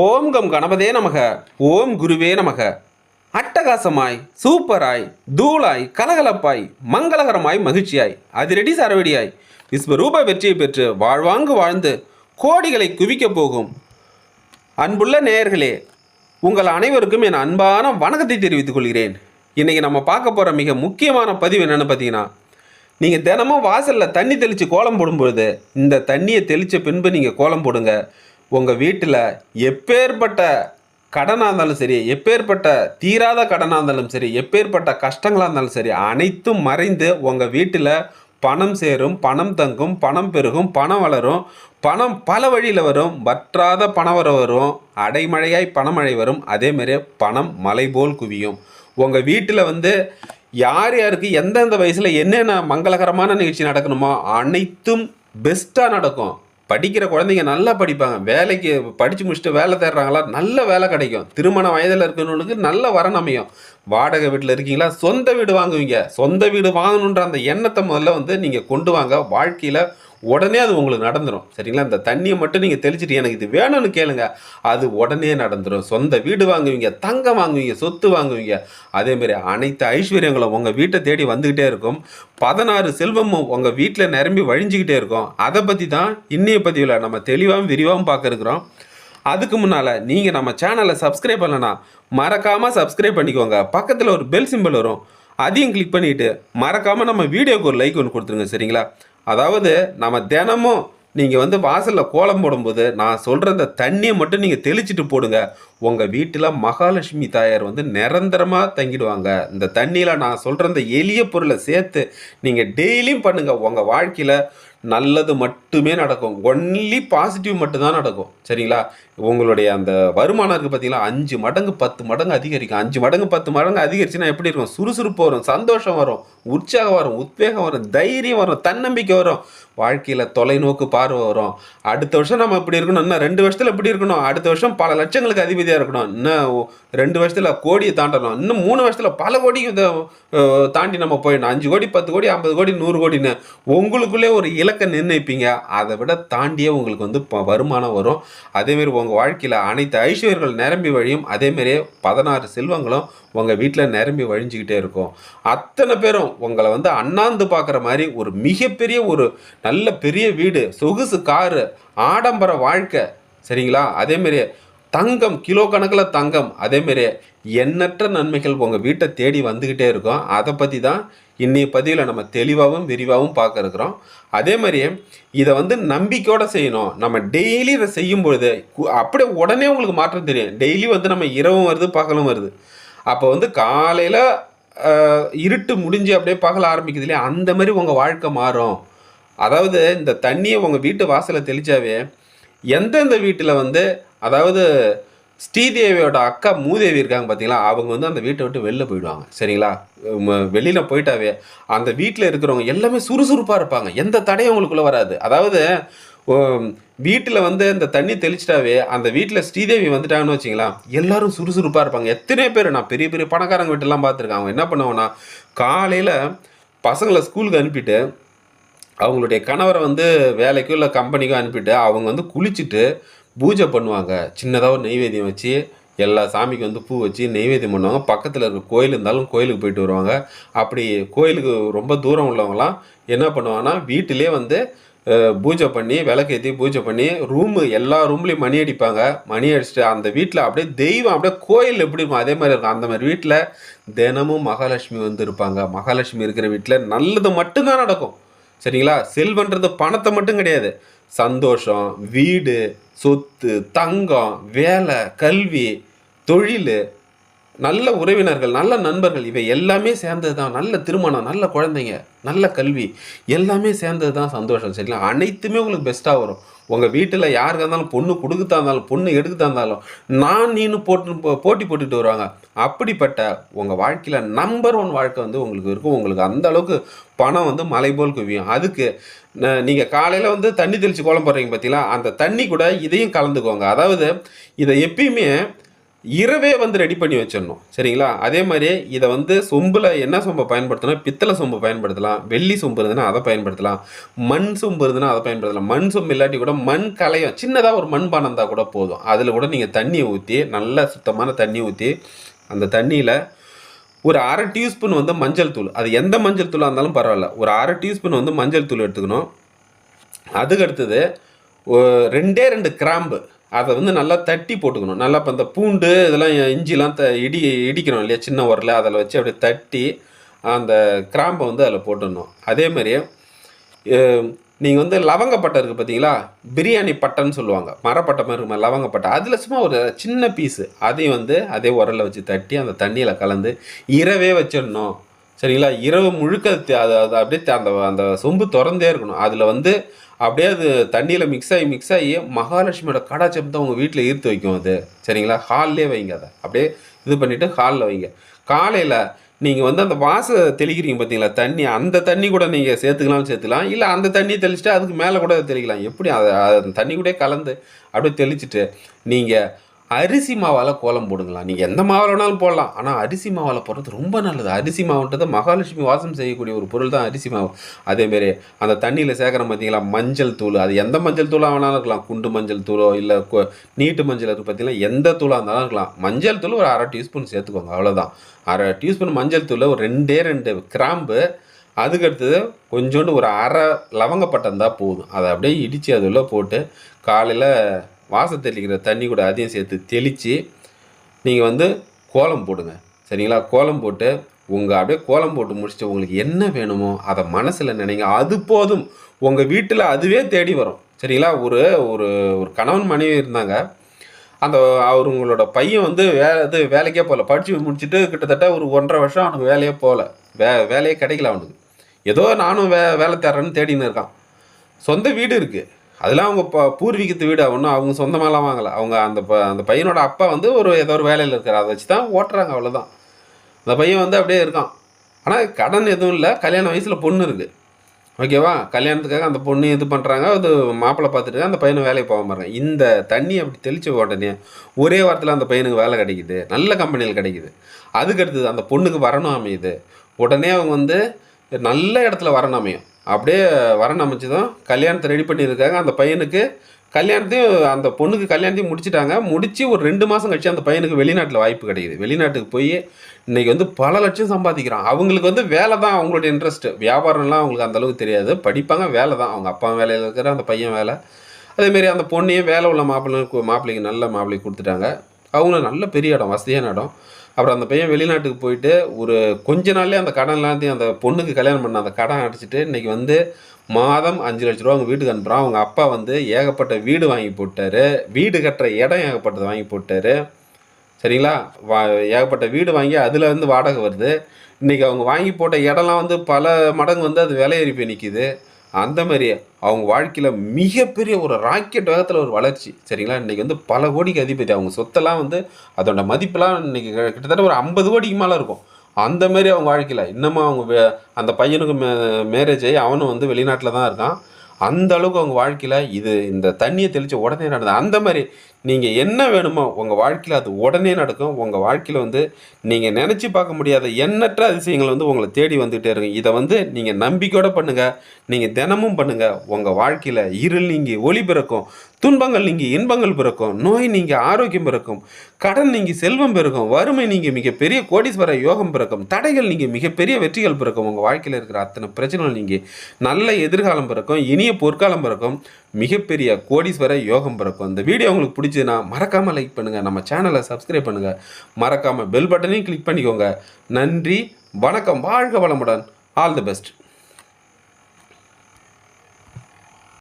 ஓம் come கணபதே நமக ஓம் குருவே நமக. அட்டகாசமாய் சூப்பராய் தூளாய் கலகலப்பாய் மங்களகரமாய் மகிழ்ச்சியாய் அதிரடி சரவடியாய் விஸ்வரூப வெற்றியை பெற்று வாழ்வாங்கு வாழ்ந்து கோடிகளை குவிக்கப் போகும். அன்புள்ள நேயர்களே உங்கள் அனைவருக்கும் என் அன்பான வணக்கத்தை தெரிவித்துக் கொள்கிறேன். இன்றைக்கி நம்ம பார்க்க போகிற மிக முக்கியமான பதிவு என்னென்னு பார்த்தீங்கன்னா நீங்கள் தினமும் வாசலில் தண்ணி தெளித்து கோலம் போடும்பொழுது இந்த தண்ணியை தெளித்த பின்பு நீங்கள் கோலம் போடுங்க. உங்கள் வீட்டில் எப்பேற்பட்ட கடனாக இருந்தாலும் சரி எப்பேற்பட்ட தீராத கடனாக இருந்தாலும் சரி எப்பேற்பட்ட கஷ்டங்களாக இருந்தாலும் சரி அனைத்தும் மறைந்து உங்கள் வீட்டில் பணம் சேரும் பணம் தங்கும் பணம் பெருகும் பணம் வளரும் பணம் பல வழியில் வரும் வற்றாத பணம் வர வரும் அடைமழையாய் பணமழை வரும் அதேமாரி பணம் மலை போல் குவியும். உங்கள் வீட்டில் வந்து யார் யாருக்கு எந்தெந்த வயசில் என்னென்ன மங்களகரமான நிகழ்ச்சி நடக்கணுமோ அனைத்தும் பெஸ்ட்டாக நடக்கும். படிக்கிற குழந்தைங்க நல்லா படிப்பாங்க. வேலைக்கு படித்து முடிச்சுட்டு வேலை தேடுறாங்களா நல்ல வேலை கிடைக்கும். திருமண வயதில் இருக்கிறவங்களுக்கு நல்ல வரன் அமையும். வாடகை வீட்டில் இருக்கீங்களா சொந்த வீடு வாங்குவீங்க. சொந்த வீடு வாங்கணுன்ற அந்த எண்ணத்தை முதல்ல வந்து நீங்கள் கொண்டு வாங்க. வாழ்க்கையில் உடனே அது உங்களுக்கு நடந்துடும் சரிங்களா? இந்த தண்ணியை மட்டும் நீங்கள் தெளிச்சிட்டு எனக்கு இது வேணும்னு கேளுங்க. அது உடனே நடந்துடும் சொந்த வீடு வாங்குவீங்க தங்கம் வாங்குவீங்க சொத்து வாங்குவீங்க. அதேமாரி அனைத்து ஐஸ்வர்யங்களும் உங்கள் வீட்டை தேடி வந்துக்கிட்டே இருக்கும். பதினாறு செல்வமும் உங்கள் வீட்டில் நிரம்பி வழிஞ்சிக்கிட்டே இருக்கும். அதை பற்றி தான் இன்னைய பதிவில் நம்ம தெளிவாகவும் விரிவாகவும் பார்க்க இருக்கிறோம். அதுக்கு முன்னால் நீங்கள் நம்ம சேனலை சப்ஸ்கிரைப் பண்ணலன்னா மறக்காமல் சப்ஸ்கிரைப் பண்ணிக்கோங்க. பக்கத்தில் ஒரு பெல் சிம்பிள் வரும். அதையும் கிளிக் பண்ணிவிட்டு மறக்காமல் நம்ம வீடியோக்கு ஒரு லைக் ஒன்று கொடுத்துருங்க. சரிங்களா? அதாவது நம்ம தினமும் நீங்கள் வந்து வாசலில் கோலம் போடும்போது நான் சொல்கிற இந்த தண்ணியை மட்டும் நீங்கள் தெளிச்சிட்டு போடுங்க. உங்கள் வீட்டில் மகாலட்சுமி தாயார் வந்து நிரந்தரமாக தங்கிடுவாங்க. இந்த தண்ணியில் நான் சொல்கிற இந்த எளிய பொருளை சேர்த்து நீங்கள் டெய்லியும் பண்ணுங்கள் உங்கள் வாழ்க்கையில் நல்லது மட்டுமே நடக்கும். ஒன்லி பாசிட்டிவ் மட்டும்தான் நடக்கும். சரிங்களா? உங்களுடைய அந்த வருமானம் இருக்குது பார்த்தீங்களா அஞ்சு மடங்கு பத்து மடங்கு அதிகரிக்கும். அஞ்சு மடங்கு பத்து மடங்கு அதிகரிச்சுன்னா எப்படி இருக்கும்? சுறுசுறுப்பு வரும் சந்தோஷம் வரும் உற்சாகம் வரும் உத்வேகம் வரும் தைரியம் வரும் தன்னம்பிக்கை வரும். வாழ்க்கையில் தொலைநோக்கு பார்வை வரும். அடுத்த வருஷம் நம்ம இப்படி இருக்கணும். இன்னும் ரெண்டு வருஷத்தில் இப்படி இருக்கணும். அடுத்த வருஷம் பல லட்சங்களுக்கு அதிபதியாக இருக்கணும். இன்னும் ரெண்டு வருஷத்தில் கோடியை தாண்டணும். இன்னும் மூணு வருஷத்தில் பல கோடி இதை, தாண்டி நம்ம போயிடணும். அஞ்சு கோடி பத்து கோடி ஐம்பது கோடி நூறு கோடின்னு உங்களுக்குள்ளே ஒரு இலக்கை நிர்ணயிப்பீங்க. அதை விட தாண்டியே உங்களுக்கு வந்து ப- வருமானம் வரும். அதேமாரி உங்கள் வாழ்க்கையில் அனைத்து ஐஸ்வர்யங்கள் நிரம்பி வழியும். அதேமாரியே பதினாறு செல்வங்களும் உங்கள் வீட்டில் நிரம்பி வழிஞ்சிக்கிட்டே இருக்கும். அத்தனை பேரும் உங்களை வந்து அண்ணாந்து பார்க்குற மாதிரி ஒரு மிகப்பெரிய ஒரு நல்ல பெரிய வீடு சொகுசு காரு ஆடம்பர வாழ்க்கை. சரிங்களா? அதேமாரி தங்கம் கிலோ கணக்கில் தங்கம். அதேமாரி எண்ணற்ற நன்மைகள் உங்கள் வீட்டை தேடி வந்துக்கிட்டே இருக்கும். அதை பற்றி தான் இன்றைய பதிவில் நம்ம தெளிவாகவும் விரிவாகவும் பார்க்க இருக்கிறோம் அதே மாதிரியே இதை வந்து நம்பிக்கையோடு செய்யணும். நம்ம டெய்லி இதை செய்யும் பொழுது அப்படியே உடனே உங்களுக்கு மாற்றம் தெரியும். டெய்லி வந்து நம்ம இரவும் வருது பகலும் வருது. அப்போ வந்து காலையில் இருட்டு முடிஞ்சு அப்படியே பகல ஆரம்பிக்குது இல்லையா? அந்த மாதிரி உங்கள் வாழ்க்கை மாறும். அதாவது இந்த தண்ணியை உங்கள் வீட்டு வாசலை தெளிச்சாவே எந்தெந்த வீட்டில் வந்து அதாவது ஸ்ரீதேவியோட அக்கா மூதேவி இருக்காங்க பார்த்தீங்களா அவங்க வந்து அந்த வீட்டை விட்டு வெளில போயிடுவாங்க. சரிங்களா? வெளியில் போயிட்டாவே அந்த வீட்டில் இருக்கிறவங்க எல்லாமே சுறுசுறுப்பாக இருப்பாங்க. எந்த தடையும் அவங்களுக்குள்ளே வராது. அதாவது வீட்டில் வந்து இந்த தண்ணி தெளிச்சிட்டாவே அந்த வீட்டில் ஸ்ரீதேவி வந்துட்டாங்கன்னு வச்சிங்களா எல்லாரும் சுறுசுறுப்பாக இருப்பாங்க. எத்தனை பேர் நான் பெரிய பெரிய பணக்காரங்க வீட்டெல்லாம் பார்த்துருக்கேன். அவங்க என்ன பண்ணுவாங்கன்னா காலையில் பசங்களை ஸ்கூலுக்கு அனுப்பிட்டு அவங்களுடைய கணவரை வந்து வேலைக்கோ இல்லை கம்பெனிக்கோ அனுப்பிட்டு அவங்க வந்து குளிச்சுட்டு பூஜை பண்ணுவாங்க. சின்னதாக ஒரு நெய்வேத்தியம் வச்சு எல்லா சாமிக்கு வந்து பூ வச்சு நெய்வேத்தியம் பண்ணுவாங்க. பக்கத்தில் இருக்க கோயில் இருந்தாலும் கோயிலுக்கு போயிட்டு வருவாங்க. அப்படி கோயிலுக்கு ரொம்ப தூரம் உள்ளவங்களாம் என்ன பண்ணுவாங்கன்னா வீட்டிலே வந்து பூஜை பண்ணி விளக்கேற்றி பூஜை பண்ணி ரூமு எல்லா ரூம்லேயும் மணி அடிப்பாங்க. மணி அடிச்சுட்டு அந்த வீட்டில் அப்படியே தெய்வம் அப்படியே கோயில் எப்படி இருக்கும்? அதே மாதிரி இருக்கும். அந்த மாதிரி வீட்டில் தினமும் மகாலட்சுமி வந்து இருப்பாங்க. மகாலட்சுமி இருக்கிற வீட்டில் நல்லது மட்டும்தான் நடக்கும். சரிங்களா? செல்வன்றது பணத்தை மட்டும் கிடையாது. சந்தோஷம் வீடு சொத்து தங்கம் வேலை கல்வி தொழில் நல்ல உறவினர்கள் நல்ல நண்பர்கள் இவை எல்லாமே சேர்ந்தது தான் நல்ல திருமணம் நல்ல குழந்தைங்க நல்ல கல்வி எல்லாமே சேர்ந்தது தான் சந்தோஷம் சரிங்களா? அனைத்துமே உங்களுக்கு பெஸ்ட்டாக வரும். உங்கள் வீட்டில் யாருக்கு இருந்தாலும் பொண்ணு கொடுக்குதா இருந்தாலும் பொண்ணு எடுக்குதா இருந்தாலும் நான் நீனு போட்டு போ- போட்டி போட்டுட்டு வருவாங்க. அப்படிப்பட்ட உங்கள் வாழ்க்கையில் நம்பர் ஒன் வாழ்க்கை வந்து உங்களுக்கு இருக்கும். உங்களுக்கு அந்த அளவுக்கு பணம் வந்து மலை போல் குவியும். அதுக்கு நீங்கள் காலையில் வந்து தண்ணி தெளித்து கோலம் போடுறீங்க பார்த்தீங்களா அந்த தண்ணி கூட இதையும் கலந்துக்கோங்க. அதாவது இதை எப்பயுமே இரவே வந்து ரெடி பண்ணி வச்சிடணும். சரிங்களா? அதே மாதிரி இதை வந்து சொம்பில் என்ன சொம்பை பயன்படுத்தணும்? பித்தளை சொம்பு பயன்படுத்தலாம். வெள்ளி சொம்பு இருந்ததுன்னா அதை பயன்படுத்தலாம். மண் சொம்பு இருந்ததுன்னா அதை பயன்படுத்தலாம். மண் சொம்பு இல்லாட்டி கூட மண் கலையம் சின்னதாக ஒரு மண் பானம் இருந்தால் கூட போதும். அதில் கூட நீங்கள் தண்ணியை ஊற்றி நல்ல சுத்தமான தண்ணி ஊற்றி அந்த தண்ணியில் ஒரு அரை டீஸ்பூன் வந்து மஞ்சள் தூள். அது எந்த மஞ்சள் தூளாக இருந்தாலும் பரவாயில்ல. ஒரு அரை டீஸ்பூன் வந்து மஞ்சள் தூள் எடுத்துக்கணும். அதுக்கு அடுத்தது ரெண்டே ரெண்டு கிராம்பு. அதை வந்து நல்லா தட்டி போட்டுக்கணும். நல்லா இப்போ இந்த பூண்டு இதெல்லாம் இஞ்சிலாம் த இடி இடிக்கணும் இல்லையா சின்ன உரல அதில் வச்சு அப்படியே தட்டி அந்த கிராம்பை வந்து அதில் போட்டுடணும். அதேமாதிரி நீங்கள் வந்து லவங்கப்பட்டை இருக்குது பார்த்தீங்களா பிரியாணி பட்டைன்னு சொல்லுவாங்க. மரப்பட்டை மாதிரி இருக்குமா லவங்கப்பட்டை அதில் சும்மா ஒரு சின்ன பீஸு. அதையும் வந்து அதே உரலில் வச்சு தட்டி அந்த தண்ணியில் கலந்து இரவே வச்சிடணும். சரிங்களா? இரவு முழுக்க அது அது அப்படியே அந்த அந்த சொம்பு திறந்தே இருக்கணும். அதில் வந்து அப்படியே அது தண்ணியில் மிக்ஸ் ஆகி மிக்ஸ் ஆகி மகாலட்சுமியோட கடாச்சம் தான் உங்கள் வீட்டில் ஈர்த்து வைக்கும் அது. சரிங்களா? ஹால்லே வைங்க அதை. அப்படியே இது பண்ணிவிட்டு ஹாலில் வைங்க. காலையில் நீங்கள் வந்து அந்த வாசை தெளிக்கிறீங்க பார்த்தீங்களா தண்ணி அந்த தண்ணி கூட நீங்கள் சேர்த்துக்கலாம் சேர்த்துக்கலாம். இல்லை அந்த தண்ணி தெளிச்சுட்டு அதுக்கு மேலே கூட தெளிக்கலாம். எப்படி அதை அந்த தண்ணி கூட கலந்து அப்படியே தெளிச்சுட்டு நீங்கள் அரிசி மாவால் கோலம் போடுங்களா நீங்கள் எந்த மாவில் வேணாலும் போடலாம். ஆனால் அரிசி மாவால் போடுறது ரொம்ப நல்லது. அரிசி மாவுன்றது மகாலட்சுமி வாசம் செய்யக்கூடிய ஒரு பொருள் தான் அரிசி மாவு. அதேமாரி அந்த தண்ணியில் சேர்க்குற பார்த்தீங்களா மஞ்சள் தூள். அது எந்த மஞ்சள் தூளாக வேணாலும் இருக்கலாம். குண்டு மஞ்சள் தூளோ இல்லை நீட்டு மஞ்சள் இருக்குது பார்த்தீங்கன்னா எந்த தூளாக இருந்தாலும் இருக்கலாம். மஞ்சள் தூள் ஒரு அரை டீஸ்பூன் சேர்த்துக்கோங்க அவ்வளோதான் அரை டீஸ்பூன் மஞ்சள் தூள் ஒரு ரெண்டே ரெண்டு கிராம்பு. அதுக்கு அடுத்தது கொஞ்சோண்டு ஒரு அரை லவங்கப்பட்டம் தான் போதும். அதை அப்படியே இடித்து அதில் போட்டு காலையில் வாசம் தெளிக்கிற தண்ணி கூட அதையும் சேர்த்து தெளித்து நீங்கள் வந்து கோலம் போடுங்க. சரிங்களா? கோலம் போட்டு உங்கள் அப்படியே கோலம் போட்டு முடிச்சுட்டு உங்களுக்கு என்ன வேணுமோ அதை மனசில் நினைங்க. அது போதும். உங்கள் வீட்டில் அதுவே தேடி வரும். சரிங்களா? ஒரு ஒரு ஒரு கணவன் மனைவி இருந்தாங்க. அந்த அவருங்களோட பையன் வந்து வே இது வேலைக்கே போகல. படித்து முடிச்சுட்டு கிட்டத்தட்ட ஒரு ஒன்றரை வருஷம் அவனுக்கு வேலையே போகல. வே வேலையே கிடைக்கல அவனுக்கு. ஏதோ நானும் வே வேலை தேடுறேன்னு தேடின்னு இருக்கான். சொந்த வீடு இருக்குது அதெல்லாம் அவங்க ப பூர்வீகத்து வீடு ஒன்றும் அவங்க சொந்தமாகலாம் வாங்கலை. அவங்க அந்த ப அந்த பையனோட அப்பா வந்து ஒரு ஏதோ ஒரு வேலையில் இருக்கார். அதை வச்சு தான் ஓட்டுறாங்க அவ்வளோதான் அந்த பையன் வந்து அப்படியே இருக்கான். ஆனால் கடன் எதுவும் இல்லை. கல்யாண வயசில் பொண்ணு இருக்குது ஓகேவா? கல்யாணத்துக்காக அந்த பொண்ணு இது பண்ணுறாங்க அது மாப்பிள்ளை பார்த்துட்டு அந்த பையனை வேலைக்கு போக மாட்டாங்க இந்த தண்ணி அப்படி தெளிச்ச உடனே ஒரே வாரத்தில் அந்த பையனுக்கு வேலை கிடைக்குது. நல்ல கம்பெனியில் கிடைக்குது. அதுக்கு அடுத்தது அந்த பொண்ணுக்கு வரணும் அமையுது. உடனே அவங்க வந்து நல்ல இடத்துல வரணும் அமையும். அப்படியே வர அமைச்சு தான் கல்யாணத்தை ரெடி பண்ணியிருக்காங்க. அந்த பையனுக்கு கல்யாணத்தையும் அந்த பொண்ணுக்கு கல்யாணத்தையும் முடிச்சுட்டாங்க. முடித்து ஒரு ரெண்டு மாதம் கழிச்சு அந்த பையனுக்கு வெளிநாட்டில் வாய்ப்பு கிடைக்குது. வெளிநாட்டுக்கு போய் இன்றைக்கி வந்து பல லட்சம் சம்பாதிக்கிறான். அவங்களுக்கு வந்து வேலை தான் அவங்களோட இன்ட்ரெஸ்ட் வியாபாரம்லாம் அவங்களுக்கு அந்தளவுக்கு தெரியாது. படிப்பாங்க வேலை தான் அவங்க அப்பா வேலையில் இருக்கிற அந்த பையன் வேலை. அதேமாரி அந்த பொண்ணையும் வேலை உள்ள மாப்பிள்ளை மாப்பிள்ளைக்கு நல்ல மாப்பிள்ளைக்கு கொடுத்துட்டாங்க. அவங்களும் நல்ல பெரிய இடம் வசதியான இடம். அப்புறம் அந்த பையன் வெளிநாட்டுக்கு போயிட்டு ஒரு கொஞ்ச நாள்லேயே அந்த கடன் எல்லாத்தையும் அந்த பொண்ணுக்கு கல்யாணம் பண்ண அந்த கடன் அடிச்சிட்டு இன்னைக்கு வந்து மாதம் அஞ்சு லட்ச ரூபா அவங்க வீட்டுக்கு அனுப்புகிறான் அவங்க அப்பா வந்து ஏகப்பட்ட வீடு வாங்கி போட்டாரு. வீடு கட்டுற இடம் ஏகப்பட்டது வாங்கி போட்டார். சரிங்களா? வா ஏகப்பட்ட வீடு வாங்கி அதில் வந்து வாடகை வருது. இன்றைக்கி அவங்க வாங்கி போட்ட இடம்லாம் வந்து பல மடங்கு வந்து அது விலையேறி போய் நிற்கிது அந்த மாதிரி அவங்க வாழ்க்கையில் மிகப்பெரிய ஒரு ராக்கெட் வேகத்தில் ஒரு வளர்ச்சி. சரிங்களா? இன்றைக்கி வந்து பல கோடிக்கு அதிபதி. அவங்க சொத்தெல்லாம் வந்து அதோட மதிப்பெல்லாம் இன்றைக்கி கிட்டத்தட்ட ஒரு ஐம்பது கோடிக்கு மேலே இருக்கும். அந்த மாதிரி அவங்க வாழ்க்கையில் இன்னமும் அவங்க அந்த பையனுக்கு மே மேரேஜ் ஆகி அவனும் வந்து வெளிநாட்டில் தான் இருக்கான். அந்த அளவுக்கு அவங்க வாழ்க்கையில் இது இந்த தண்ணியை தெளித்த உடனே நடந்தது. அந்த மாதிரி நீங்கள் என்ன வேணுமோ உங்கள் வாழ்க்கையில் அது உடனே நடக்கும். உங்கள் வாழ்க்கையில் வந்து நீங்கள் நினச்சி பார்க்க முடியாத எண்ணற்ற அதிசயங்கள் வந்து உங்களை தேடி வந்துகிட்டே இருக்கும். இதை வந்து நீங்கள் நம்பிக்கையோடு பண்ணுங்கள் நீங்கள் தினமும் பண்ணுங்கள் உங்கள் வாழ்க்கையில் இருள் நீங்கி ஒளி பிறக்கும். துன்பங்கள் நீங்கி இன்பங்கள் பிறக்கும் நோய் நீங்கி ஆரோக்கியம் பிறக்கும் கடன் நீங்கி செல்வம் பிறக்கும் வறுமை நீங்கி மிகப்பெரிய கோடீஸ்வர யோகம் பிறக்கும் தடைகள் நீங்கி மிகப்பெரிய வெற்றிகள் பிறக்கும் உங்கள் வாழ்க்கையில் இருக்கிற அத்தனை பிரச்சனைகள் நீங்கி நல்ல எதிர்காலம் பிறக்கும் இனிய பொற்காலம் பிறக்கும் மிகப்பெரிய கோடீஸ்வர யோகம் பிறக்கும். இந்த வீடியோ உங்களுக்கு பிடிச்சதுன்னா மறக்காமல் லைக் பண்ணுங்கள் நம்ம சேனலை சப்ஸ்கிரைப் பண்ணுங்கள் மறக்காமல் பெல் பட்டனையும் கிளிக் பண்ணிக்கோங்க. நன்றி வணக்கம் வாழ்க வளமுடன். All the best